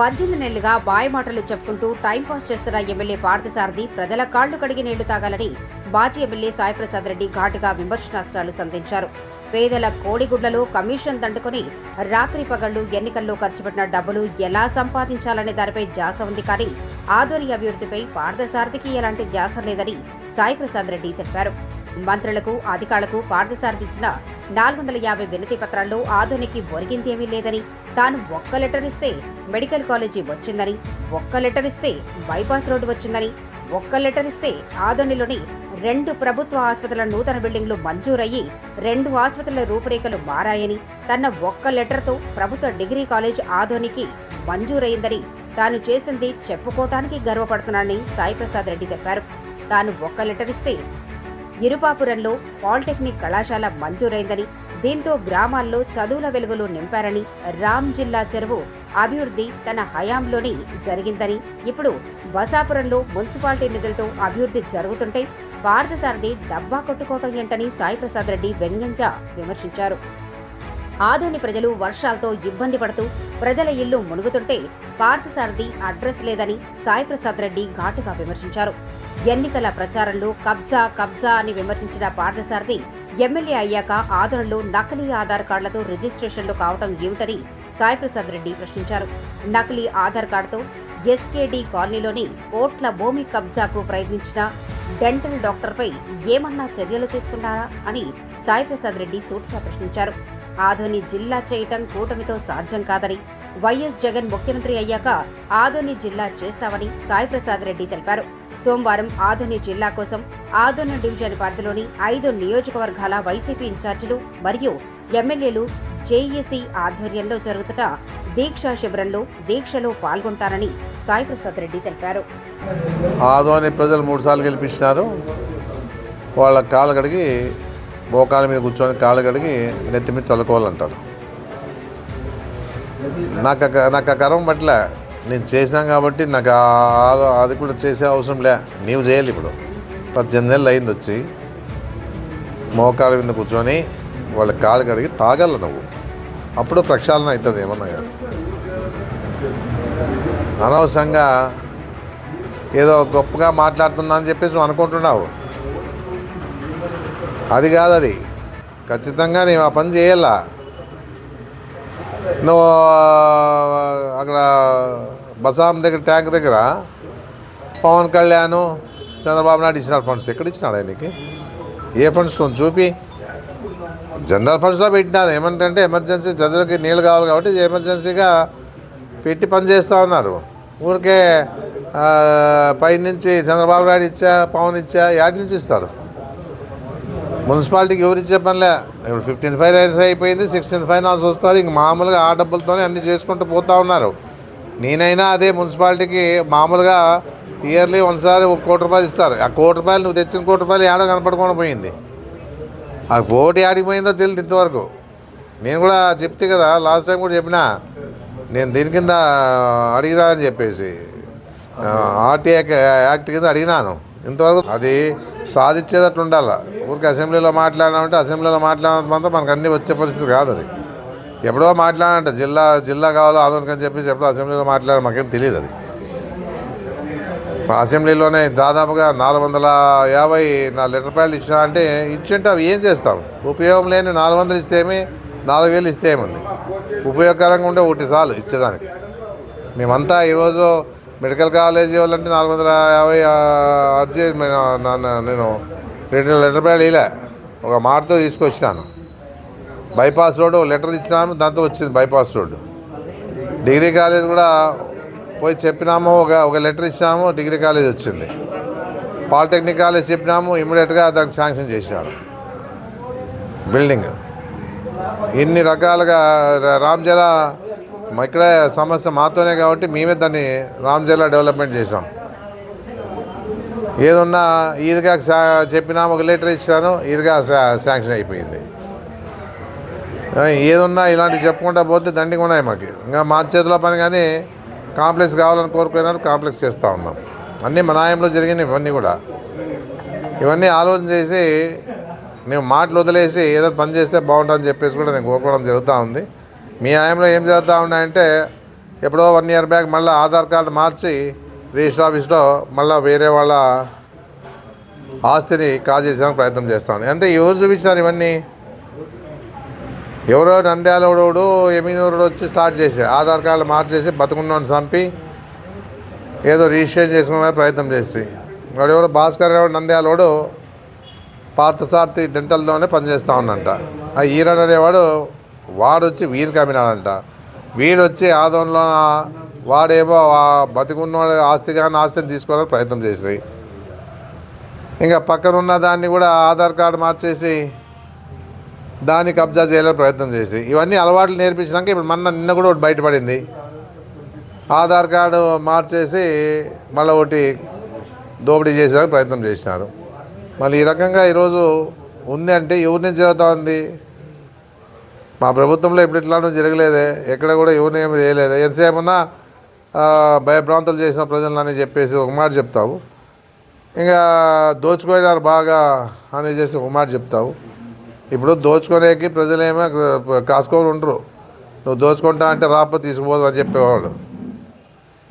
పద్దెనిమిది నెలలుగా మాటలు చెప్పుకుంటూ టైంపాస్ చేస్తున్న ఎమ్మెల్యే పార్థసారథి ప్రజల కాళ్ళు కడిగి నీళ్ళు తాగాలని మాజీ ఎమ్మెల్యే సాయిప్రసాద్ రెడ్డి ఘాటుగా విమర్శనాస్త్రాలు సంధించారు. పేదల కోడిగుడ్లలో కమిషన్ దండుకొని రాత్రి పగళ్ళు ఎన్నికల్లో ఖర్చు పెట్టిన డబ్బులు ఎలా సంపాదించాలనే దానిపై జాస ఉంది కానీ ఆధునిక అభివృద్ధిపై పార్థసారథికి ఎలాంటి ధ్యాస లేదని సాయిప్రసాద్ రెడ్డి తెలిపారు. మంత్రులకు అధికారులకు పార్థసారథి ఇచ్చిన నాలుగు వందల యాభై వినతి పత్రాల్లో ఆధునికి ఒరిగిందేమీ లేదని తాను ఒక్క లెటర్ ఇస్తే మెడికల్ కాలేజీ వచ్చిందని ఒక్క లెటర్ ఇస్తే బైపాస్ రోడ్డు వచ్చిందని ఒక్క లెటర్ ఇస్తే ఆదోనిలోని రెండు ప్రభుత్వ ఆసుపత్రుల నూతన బిల్డింగ్లు మంజూరయ్యి రెండు ఆసుపత్రుల రూపురేఖలు మారాయని తన ఒక్క లెటర్తో ప్రభుత్వ డిగ్రీ కాలేజ్ ఆధునికి మంజూరైందని తాను చేసింది చెప్పుకోవటానికి గర్వపడుతున్నానని సాయిప్రసాద్ రెడ్డి చెప్పారు. తాను ఒక్క లెటర్ ఇస్తే ఇరుపాపురంలో పాలిటెక్నిక్ కళాశాల మంజూరైందని దీంతో గ్రామాల్లో చదువుల వెలుగులు నింపారని రామ్ జిల్లా చెరువు అభివృద్ధి తన హయాంలోనే జరిగిందని ఇప్పుడు బసాపురంలో మున్సిపాలిటీ నిధులతో అభివృద్ధి జరుగుతుంటే పార్థసారథి డబ్బా కొట్టుకోవటం ఏంటని సాయిప్రసాద్ రెడ్డి వ్యంగ్యంగా విమర్శించారు. ఆదోని ప్రజలు వర్షాలతో ఇబ్బంది పడుతూ ప్రజల ఇల్లు మునుగుతుంటే పార్థసారథి అడ్రస్ లేదని సాయిప్రసాద్ రెడ్డి ఘాటుగా విమర్శించారు. ఎన్నికల ప్రచారంలో కబ్జా కబ్జా అని విమర్శించిన పార్థసారథి ఎమ్మెల్యే అయ్యాక ఆదోనిలో నకిలీ ఆధార్ కార్డులతో రిజిస్ట్రేషన్లు కావటం ఏమిటని సాయిప్రసాద్ రెడ్డి ప్రశ్నించారు. నకిలీ ఆధార్ కార్డుతో ఎస్కేడి కాలనీలోని కోట్ల భూమి కబ్జాకు ప్రయత్నించిన డెంటల్ డాక్టర్పై ఏమన్నా చర్యలు తీసుకున్నారా అని సాయిప్రసాద్ రెడ్డి సూటిగా ప్రశ్నించారు. ఆధోని జిల్లా చేయటం కూటమితో సాధ్యం కాదని వైఎస్ జగన్ ముఖ్యమంత్రి అయ్యాక ఆదోని జిల్లా చేస్తామని సాయిప్రసాద్ రెడ్డి తెలిపారు. సోమవారం ఆదోని జిల్లా కోసం ఆదోని డివిజన్ పరిధిలోని ఐదు నియోజకవర్గాల వైసీపీ ఇన్ఛార్జీలు మరియు ఎమ్మెల్యేలు జేఏసీ ఆధ్వర్యంలో జరుగుతున్న దీక్షా శిబిరంలో దీక్షలో పాల్గొంటారని సాయిప్రసాద్ రెడ్డి తెలిపారు. ఆదోని ప్రజలు మూడు సార్లు గెలిపించినారు. వాళ్ళ కాలు కడిగి మోకాల మీద కూర్చొని కాళ్ళు కడిగి నెత్తి మీద చల్లుకోవాలంటారు నాకు నాకు ఆ కరం పట్ల నేను చేసినాం కాబట్టి నాకు అది కూడా చేసే అవసరం లే. నీవు చేయాలి ఇప్పుడు. పద్దెనిమిది నెలలు అయింది వచ్చి. మోకాల మీద కూర్చొని వాళ్ళ కాళ్ళు కడిగి తాగల నువ్వు. అప్పుడు ప్రక్షాళన అవుతుంది ఏమన్నా కానీ. అనవసరంగా ఏదో గొప్పగా మాట్లాడుతున్నా అని చెప్పేసి నువ్వు అనుకుంటున్నావు. అది కాదు అది. ఖచ్చితంగా నేను ఆ పని చేయాలా? నువ్వు అక్కడ బసాం దగ్గర ట్యాంక్ దగ్గర పవన్ కళ్యాణ్ చంద్రబాబు నాయుడు ఇచ్చినాడు ఫండ్స్ ఎక్కడ ఇచ్చినాడు ఆయనకి? ఏ ఫండ్స్ కొంచెం చూపి. జనరల్ ఫండ్స్లో పెట్టినారు. ఏమంటే ఎమర్జెన్సీ ప్రజలకి నీళ్ళు కావాలి కాబట్టి ఎమర్జెన్సీగా పెట్టి పని చేస్తూ ఉన్నారు. ఊరికే పైనుంచి చంద్రబాబు నాయుడు ఇచ్చా పవన్ ఇచ్చా యాడ్ నుంచి ఇస్తారు. మున్సిపాలిటీకి ఎవరు ఇచ్చే పనిలే? ఇప్పుడు ఫిఫ్టీన్ ఫైవ్ అయిపోయింది సిక్స్టీన్ ఫైనాన్స్ వస్తుంది. ఇంక మామూలుగా ఆ డబ్బులతోనే అన్ని చేసుకుంటూ పోతూ ఉన్నారు. నేనైనా అదే మున్సిపాలిటీకి మామూలుగా ఇయర్లీ ఒకసారి ఒక కోటి రూపాయలు ఇస్తారు. ఆ కోటి రూపాయలు నువ్వు తెచ్చిన కోటి రూపాయలు ఏడో కనపడకుండా పోయింది. ఆ కోటి ఆడిపోయిందో తెలియదు ఇంతవరకు. నేను కూడా చెప్తే కదా లాస్ట్ టైం కూడా చెప్పినా. నేను దీని కింద అడిగినా అని చెప్పేసి. ఆర్టీ యాక్ట్ కింద అడిగినాను. ఇంతవరకు అది సాధించేటట్లు ఉండాలి. ఊరికి అసెంబ్లీలో మాట్లాడినామంటే అసెంబ్లీలో మాట్లాడినంత మనకు అన్నీ వచ్చే పరిస్థితి కాదు అది. ఎప్పుడో మాట్లాడంట జిల్లా జిల్లా కావాలో ఆధునిక అని చెప్పేసి ఎప్పుడో అసెంబ్లీలో మాట్లాడాలి మాకేం తెలియదు అది. అసెంబ్లీలోనే దాదాపుగా నాలుగు వందల యాభై నాలుగు లీటర్ రూపాయలు ఇచ్చినా అంటే ఇచ్చింటే అవి ఏం చేస్తాం? ఉపయోగం లేని నాలుగు వందలు ఇస్తేమి నాలుగు వేలు ఇస్తే ఏముంది? ఉపయోగకరంగా ఉంటే ఒకటి సార్లు ఇచ్చేదానికి. మేమంతా ఈరోజు మెడికల్ కాలేజీ వాళ్ళంటే నాలుగు వందల యాభై అర్జీ నేను నేను రెండు లెటర్ రూపాయలు ఇలా ఒక మాటతో తీసుకొచ్చినాను. బైపాస్ రోడ్డు లెటర్ ఇచ్చినాను దాంతో వచ్చింది బైపాస్ రోడ్డు. డిగ్రీ కాలేజ్ కూడా పోయి చెప్పినాము ఒక ఒక లెటర్ ఇచ్చినాము డిగ్రీ కాలేజ్ వచ్చింది. పాలిటెక్నిక్ కాలేజ్ చెప్పినాము ఇమీడియట్గా దానికి శాంక్షన్ చేసినారు. బిల్డింగ్. ఇన్ని రకాలుగా రామ్జలా ఇక్కడ సమస్య మాతోనే కాబట్టి మేమే దాన్ని రామ్ జిల్లా డెవలప్మెంట్ చేసాం ఏదున్నా ఈదిగా చెప్పినా ఒక లెటర్ ఇచ్చాను ఈదిగా శా- శాంక్షన్ అయిపోయింది. ఏదున్నా ఇలాంటివి చెప్పుకుంటా పోతే దండిగా ఉన్నాయి మాకు. ఇంకా మా చేతిలో పని కానీ కాంప్లెక్స్ కావాలని కోరుకున్నారు కాంప్లెక్స్ చేస్తూ ఉన్నాం. అన్నీ మా న్యాయంలో జరిగినాయి ఇవన్నీ కూడా. ఇవన్నీ ఆలోచన చేసి నేను మాటలు వదిలేసి ఏదో పని చేస్తే బాగుంటుందని చెప్పేసి కూడా నేను కోరుకోవడం జరుగుతూ ఉంది. మీ ఆయనలో ఏం జరుగుతూ ఉన్నాయంటే ఎప్పుడో వన్ ఇయర్ బ్యాక్ మళ్ళీ ఆధార్ కార్డు మార్చి రిజిస్టర్ ఆఫీస్లో మళ్ళీ వేరే వాళ్ళ ఆస్తిని కాజేసేందుకు ప్రయత్నం చేస్తాను అంటే ఎవరు చూపించారు ఇవన్నీ? ఎవరో నంద్యాలోడు ఎమినూరు వచ్చి స్టార్ట్ చేసి ఆధార్ కార్డు మార్చేసి బతుకున్నోని చంపి ఏదో రిజిస్ట్రేషన్ చేసుకునే ప్రయత్నం చేసి. వాడు ఎవడో భాస్కర్ రావు నంద్యాలోడు పార్థసారథి డెంటల్లోనే పనిచేస్తూ ఉన్నంట. ఆ ఈరన్ అనేవాడు వాడు వచ్చి వీరికి అమ్మినాడంట. వీడు వచ్చి ఆదంలో వాడేమో బతికున్న ఆస్తి కానీ ఆస్తిని తీసుకోవాలని ప్రయత్నం చేసినాయి ఇంకా పక్కన ఉన్న దాన్ని కూడా ఆధార్ కార్డు మార్చేసి దాన్ని కబ్జా చేయాలని ప్రయత్నం చేసి. ఇవన్నీ అలవాట్లు నేర్పించినాక ఇప్పుడు మొన్న నిన్న కూడా ఒకటి బయటపడింది. ఆధార్ కార్డు మార్చేసి మళ్ళీ ఒకటి దోపిడీ చేసేందుకు ప్రయత్నం చేసినారు. మళ్ళీ ఈ రకంగా ఈరోజు ఉంది అంటే ఎవరి నుంచి జరుగుతూ ఉంది? మా ప్రభుత్వంలో ఇప్పుడు ఇట్లాంటి జరగలేదే. ఎక్కడ కూడా ఎవరిని ఏమి చేయలేదు ఎంతసేమన్నా భయభ్రాంతులు చేసిన ప్రజలని చెప్పేసి ఒక మాట చెప్తావు? ఇంకా దోచుకోయినారు బాగా అని చేసి ఒక మాట చెప్తావు? ఇప్పుడు దోచుకునేకి ప్రజలేమో కాసుకొని ఉండరు. నువ్వు దోచుకుంటా అంటే రాప తీసుకుపోదు అని చెప్పేవాళ్ళు.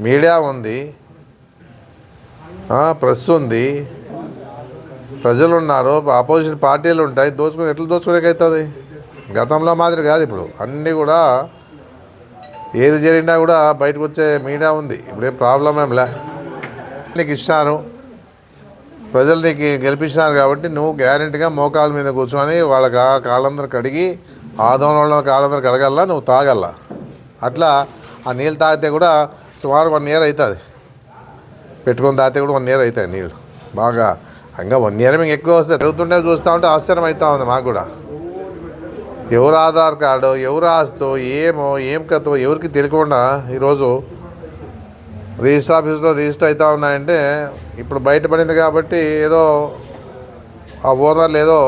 మీడియా ఉంది. ప్రెస్ ఉంది. ప్రజలు ఉన్నారు ఆపోజిషన్ పార్టీలు ఉంటాయి. దోచుకుని ఎట్లా దోచుకునేకవుతుంది గతంలో మాదిరి కాదు ఇప్పుడు. అన్నీ కూడా ఏది జరిగినా కూడా బయటకు వచ్చే మీడియా ఉంది. ఇప్పుడేం ప్రాబ్లం ఏం లే. నీకు ఇచ్చారు ప్రజలు నీకు గెలిపించినారు కాబట్టి నువ్వు గ్యారెంటీగా మోకాల మీద కూర్చొని వాళ్ళ కా- కాళ్ళందరూ కడిగి ఆదంలో వాళ్ళ కాళ్ళందరూ కడగల్లా నువ్వు తాగల్లా? అట్లా ఆ నీళ్ళు తాగితే కూడా సుమారు వన్ ఇయర్ అవుతుంది పెట్టుకొని తాగితే కూడా వన్ ఇయర్ అవుతాయి నీళ్ళు. బాగా ఇంకా వన్ ఇయర్ మీకు ఎక్కువ వస్తే తిరుగుతుంటే చూస్తూ ఉంటే ఆశ్చర్యం అవుతా ఉంది మాకు కూడా. ఎవరు ఆధార్ కార్డు ఎవరు ఆస్తో ఏమో ఏం కథో ఎవరికి తెలియకుండా ఈరోజు రిజిస్టర్ ఆఫీస్లో రిజిస్టర్ అవుతా ఉన్నాయంటే ఇప్పుడు బయటపడింది కాబట్టి ఏదో ఆ ఓనర్లు ఏదో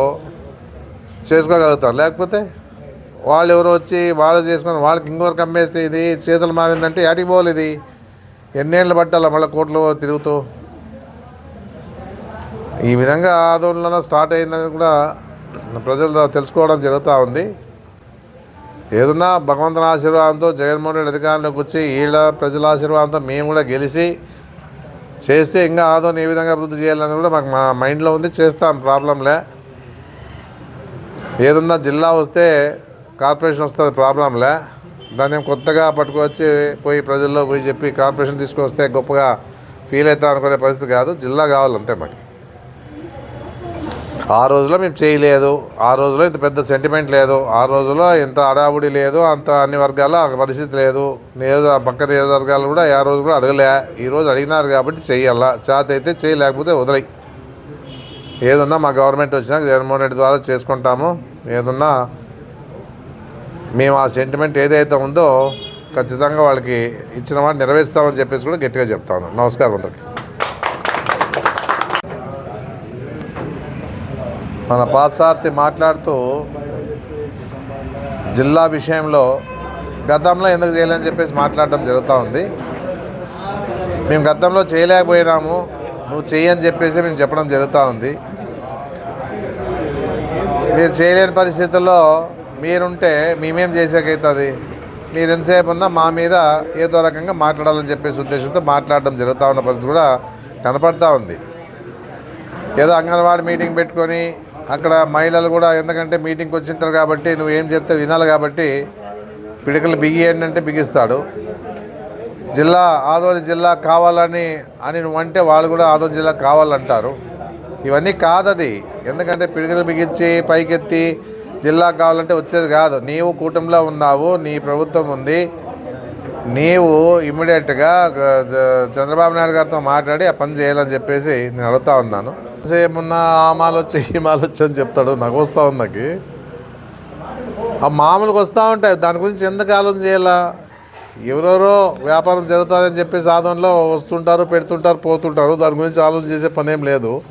చేసుకోగలుగుతారు. లేకపోతే వాళ్ళు ఎవరు వచ్చి వాళ్ళు చేసుకొని వాళ్ళకి ఇంకొకరికి అమ్మేస్తే ఇది చేతులు మారిందంటే యాటికి పోలేదు ఇది? ఎన్నేళ్ళు పట్టాలి మళ్ళీ కోట్లు తిరుగుతూ? ఈ విధంగా ఆందోళన స్టార్ట్ అయిందని కూడా ప్రజలు తెలుసుకోవడం జరుగుతూ ఉంది. ఏదన్నా భగవంతుని ఆశీర్వాదంతో జగన్మోహన్ రెడ్డి అధికారంలోకి వచ్చి వీళ్ళ ప్రజల ఆశీర్వాదంతో మేము కూడా గెలిచి చేస్తే ఇంకా ఆదోని ఏ విధంగా అభివృద్ధి చేయాలని కూడా మాకు మా మైండ్లో ఉంది చేస్తాం ప్రాబ్లంలే. ఏదన్నా జిల్లా వస్తే కార్పొరేషన్ వస్తుంది ప్రాబ్లంలే. దాన్ని కొత్తగా పట్టుకొచ్చి పోయి ప్రజల్లో పోయి చెప్పి కార్పొరేషన్ తీసుకొస్తే గొప్పగా ఫీల్ అవుతాం అనుకునే పరిస్థితి కాదు జిల్లా కావాలంతే మాకు. ఆ రోజులో మేము చేయలేదు. ఆ రోజులో ఇంత పెద్ద సెంటిమెంట్ లేదు. ఆ రోజులో ఇంత అడావుడి లేదు. అంత అన్ని వర్గాల్లో ఆ పరిస్థితి లేదు. నియోజక పక్క నియోజకవర్గాలు కూడా ఆ రోజు కూడా అడగలే. ఈ రోజు అడిగినారు కాబట్టి చెయ్యాలా. చేత అయితే చేయలేకపోతే వదిలేయి. ఏదన్నా మా గవర్నమెంట్ వచ్చినా జగన్మోహన్ రెడ్డి ద్వారా చేసుకుంటాము. ఏదన్నా మేము ఆ సెంటిమెంట్ ఏదైతే ఉందో ఖచ్చితంగా వాళ్ళకి ఇచ్చిన మాట నెరవేరుస్తామని చెప్పేసి కూడా గట్టిగా చెప్తాను నమస్కారం అందరికీ. మన పాసార్థి మాట్లాడుతూ జిల్లా విషయంలో గతంలో ఎందుకు చేయలేదని చెప్పేసి మాట్లాడడం జరుగుతూ ఉంది. మేము గతంలో చేయలేకపోయినాము నువ్వు చేయని చెప్పేసి మేము చెప్పడం జరుగుతూ ఉంది. మీరు చేయలేని పరిస్థితుల్లో మీరుంటే మేమేం చేసేకవుతుంది మీరు ఎంతసేపు ఉన్నా మా మీద ఏదో రకంగా మాట్లాడాలని చెప్పేసి ఉద్దేశంతో మాట్లాడడం జరుగుతూ ఉన్న పరిస్థితి కూడా కనపడతా ఉంది. ఏదో అంగన్వాడీ మీటింగ్ పెట్టుకొని అక్కడ మహిళలు కూడా ఎందుకంటే మీటింగ్కి వచ్చింటారు కాబట్టి నువ్వు ఏం చెప్తే వినాలి కాబట్టి పిడికలు బిగియండి అంటే బిగిస్తాడు. జిల్లా ఆదోని జిల్లా కావాలని అని నువ్వు అంటే వాళ్ళు కూడా ఆదోని జిల్లా కావాలంటారు. ఇవన్నీ కాదది. ఎందుకంటే పిడికలు బిగించి పైకెత్తి జిల్లా కావాలంటే వచ్చేది కాదు. నీవు కూటమిలో ఉన్నావు నీ ప్రభుత్వం ఉంది. నీవు ఇమ్మీడియట్గా చంద్రబాబు నాయుడు గారితో మాట్లాడి ఆ పని చేయాలని చెప్పేసి నేను అడుగుతా ఉన్నాను. ఏమన్నా ఆ మాల వచ్చి ఈ అని చెప్తాడు. నాకు వస్తూ ఉంది నాకు. ఆ మామూలుగా వస్తూ ఉంటాయి. దాని గురించి ఎందుకు ఆలోచన చేయాలా? ఎవరెవరో వ్యాపారం జరుగుతుందని చెప్పేసి సాధనలో వస్తుంటారు పెడుతుంటారు పోతుంటారు. దాని గురించి ఆలోచన చేసే పని ఏం లేదు.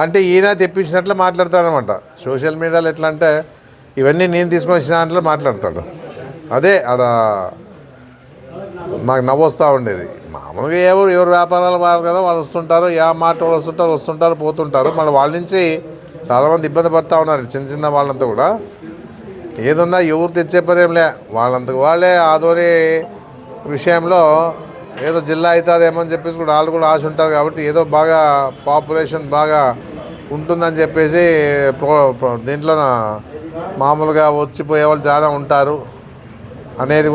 అంటే ఈయన తెప్పించినట్లు మాట్లాడతాడనమాట. సోషల్ మీడియాలో ఎట్లా అంటే ఇవన్నీ నేను తీసుకొని దాంట్లో మాట్లాడతాడు. అదే ఆడ మాకు నవ్వొస్తూ ఉండేది. మామూలుగా ఎవరు ఎవరు వ్యాపారాలు వారు కదా వాళ్ళు వస్తుంటారు యా మాట వాళ్ళు వస్తుంటారు వస్తుంటారు పోతుంటారు. మళ్ళీ వాళ్ళ నుంచి చాలామంది ఇబ్బంది పడుతూ ఉన్నారు చిన్న చిన్న వాళ్ళంతా కూడా. ఏదున్నా ఎవరు తెచ్చే పని లే. వాళ్ళంతకు వాళ్ళే ఆదోని విషయంలో ఏదో జిల్లా అవుతుందేమో అని చెప్పేసి కూడా వాళ్ళు కూడా ఆశ ఉంటారు కాబట్టి ఏదో బాగా పాపులేషన్ బాగా ఉంటుందని చెప్పేసి దీంట్లో మామూలుగా వచ్చిపోయే వాళ్ళు చాలా ఉంటారు. అనేది